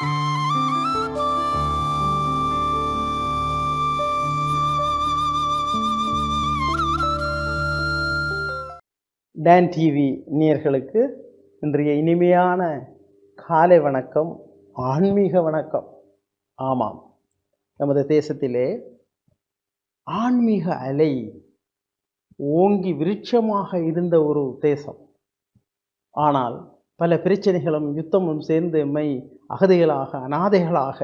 Don TV நேயர்களுக்கு இன்றைய இனிமையான காலை வணக்கம் ஆன்மீக வணக்கம். ஆமாம் நமது தேசத்திலே ஆன்மீக அலை ஓங்கி விருட்சமாக இருந்த ஒரு தேசம். ஆனால் பல பிரச்சனைகளும் யுத்தமும் சேர்ந்து எம்மை அகதிகளாக அனாதைகளாக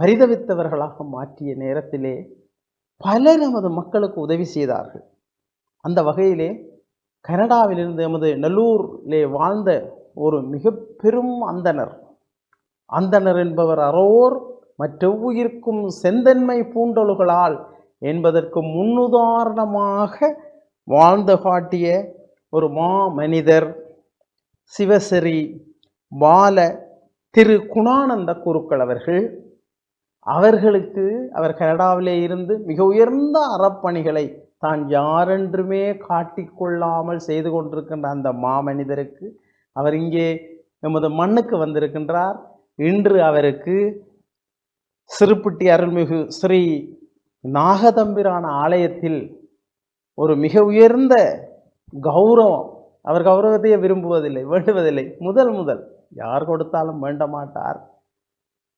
பரிதவித்தவர்களாக மாற்றிய நேரத்திலே பலர் நமது மக்களுக்கு உதவி செய்தார்கள். அந்த வகையிலே கனடாவிலிருந்து எமது நல்லூரிலே வாழ்ந்த ஒரு மிக பெரும் அந்தணர். அந்தணர் என்பவர் அறோர் மற்றொவ்வுயிர்க்கும் செந்தன்மை பூண்டொழுகளால் என்பதற்கு முன்னுதாரணமாக வாழ்ந்து காட்டிய ஒரு மா மனிதர் சிவசிறி பால திரு குணானந்த குருக்கள் அவர்கள் அவர்களுக்கு அவர் கனடாவிலே இருந்து மிக உயர்ந்த அறப்பணிகளை தான் யாரென்றுமே காட்டிக்கொள்ளாமல் செய்து கொண்டிருக்கின்ற அந்த மாமனிதருக்கு அவர் இங்கே நமது மண்ணுக்கு வந்திருக்கின்றார். இன்று அவருக்கு சிறுப்பட்டி அருள்மிகு ஸ்ரீ நாகதம்பிரான ஆலயத்தில் ஒரு மிக உயர்ந்த கௌரவம் அவர் கௌரவத்தையே விரும்புவதில்லை வேண்டுவதில்லை. முதல் முதல். யார் கொடுத்தாலும் வேண்ட மாட்டார்.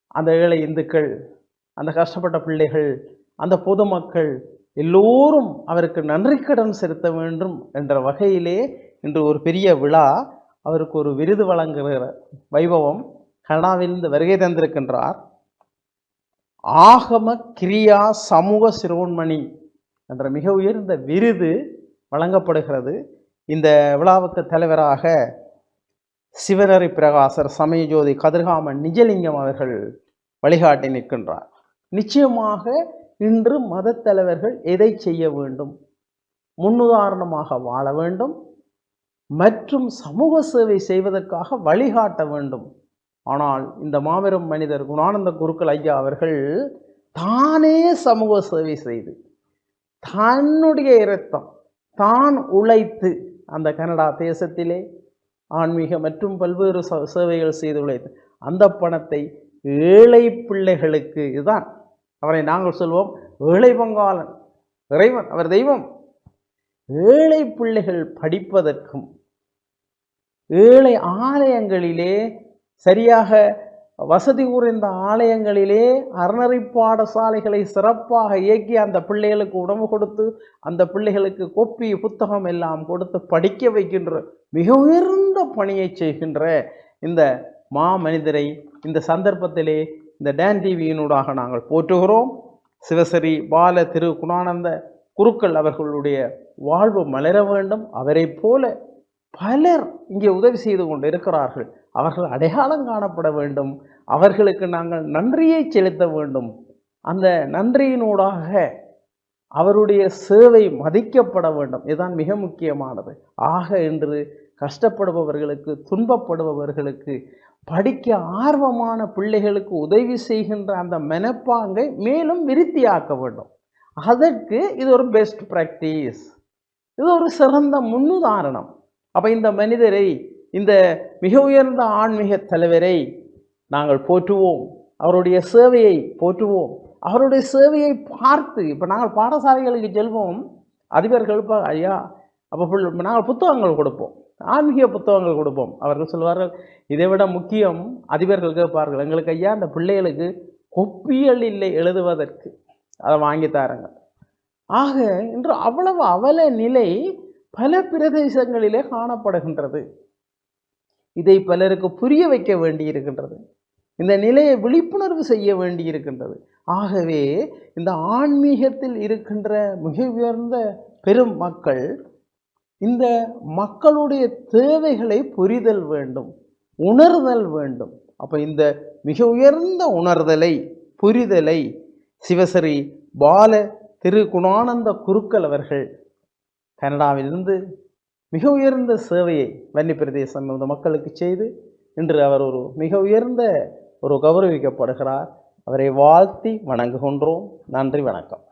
அந்த ஏழை இந்துக்கள் அந்த கஷ்டப்பட்ட பிள்ளைகள் அந்த பொதுமக்கள் எல்லோரும் அவருக்கு நன்றி கடன் செலுத்த வேண்டும் என்ற வகையிலே இன்று ஒரு பெரிய விழா அவருக்கு ஒரு விருது வழங்குகிற வைபவம் கனடாவிலிருந்து வருகை தந்திருக்கின்றார். ஆகம கிரியா சமூக சிறுவன்மணி என்ற மிக உயர்ந்த விருது வழங்கப்படுகிறது. இந்த விழாவுக்கு தலைவராக சிவனரி பிரகாசர் சமயஜோதி கதிர்காமன் நிஜலிங்கம் அவர்கள் வழிகாட்டி நிற்கின்றார். நிச்சயமாக இன்று மதத்தலைவர்கள் எதை செய்ய வேண்டும்? முன்னுதாரணமாக வாழ வேண்டும் மற்றும் சமூக சேவை செய்வதற்காக வழிகாட்ட வேண்டும். ஆனால் இந்த மாபெரும் மனிதர் குணானந்த குருக்கள் ஐயா அவர்கள் தானே சமூக சேவை செய்து தன்னுடைய இரத்தம் தான் உழைத்து அந்த கனடா தேசத்திலே ஆன்மீக மற்றும் பல்வேறு ச- சேவைகள் செய்துள்ளது. அந்த பணத்தை ஏழை பிள்ளைகளுக்கு இதுதான். அவரை நாங்கள் சொல்வோம் ஏழை பங்காளன் இறைவன் அவர் தெய்வம். ஏழை பிள்ளைகள் படிப்பதற்கும் ஏழை ஆலயங்களிலே சரியாக வசதி குறைந்த ஆலயங்களிலே அறநெறி பாடசாலைகளை சிறப்பாக இயக்கி அந்த பிள்ளைகளுக்கு உணவு கொடுத்து அந்த பிள்ளைகளுக்கு கொப்பி புத்தகம் எல்லாம் கொடுத்து படிக்க வைக்கின்ற மிக உயர்ந்த பணியை செய்கின்ற இந்த மா மனிதரை இந்த சந்தர்ப்பத்திலே இந்த டேன் டிவியினூடாக நாங்கள் போற்றுகிறோம். சிவசரி பால திரு குணானந்த குருக்கள் அவர்களுடைய வாழ்வு மலர வேண்டும். அவரைப் போல பலர் இங்கே உதவி செய்து கொண்டு இருக்கிறார்கள் அவர்கள் அடையாளம் காணப்பட வேண்டும். அவர்களுக்கு நாங்கள் நன்றியை செலுத்த வேண்டும். அந்த நன்றியினூடாக அவருடைய சேவை மதிக்கப்பட வேண்டும். இதுதான் மிக முக்கியமானது. ஆக என்று கஷ்டப்படுபவர்களுக்கு துன்பப்படுபவர்களுக்கு படிக்க ஆர்வமான பிள்ளைகளுக்கு உதவி செய்கின்ற அந்த மனப்பாங்கை மேலும் விருத்தியாக்க வேண்டும். அதற்கு இது ஒரு பெஸ்ட் ப்ராக்டிஸ் இது ஒரு சிறந்த முன்னுதாரணம். அப்போ இந்த மனிதரை இந்த மிக உயர்ந்த ஆன்மீக தலைவரை நாங்கள் போற்றுவோம். அவருடைய சேவையை போற்றுவோம். அவருடைய சேவையை பார்த்து இப்போ நாங்கள் பாடசாலைகளுக்கு செல்வோம். அதிபர்கள் இப்போ ஐயா அப்போ புல் நாங்கள் புத்தகங்கள் கொடுப்போம். ஆன்மீக புத்தகங்கள் கொடுப்போம். அவர்கள் சொல்வார்கள் இதை விட முக்கியம் அதிபர்கள் கேட்பார்கள் எங்களுக்கு ஐயா அந்த பிள்ளைகளுக்கு கொப்பியல் இல்லை எழுதுவதற்கு. அதை வாங்கி தாருங்க. ஆக இன்று அவ்வளவு அவல நிலை பல பிரதேசங்களிலே காணப்படுகின்றது. இதை பலருக்கு புரிய வைக்க வேண்டியிருக்கின்றது. இந்த நிலையை விழிப்புணர்வு செய்ய வேண்டியிருக்கின்றது. ஆகவே இந்த ஆன்மீகத்தில் இருக்கின்ற மிக உயர்ந்த பெரும் மக்கள் இந்த மக்களுடைய தேவைகளை புரிதல் வேண்டும் உணர்தல் வேண்டும். அப்போ இந்த மிக உயர்ந்த உணர்தலை புரிதலை சிவசரி பால திரு குணானந்த குருக்கள் அவர்கள் கனடாவிலிருந்து மிக உயர்ந்த சேவையை வன்னி பிரதேசம் இந்த மக்களுக்கு செய்து இன்று அவர் ஒரு மிக உயர்ந்த ஒரு கௌரவிக்கப்படுகிறார். அவரை வாழ்த்தி வணங்குகின்றோம். நன்றி வணக்கம்.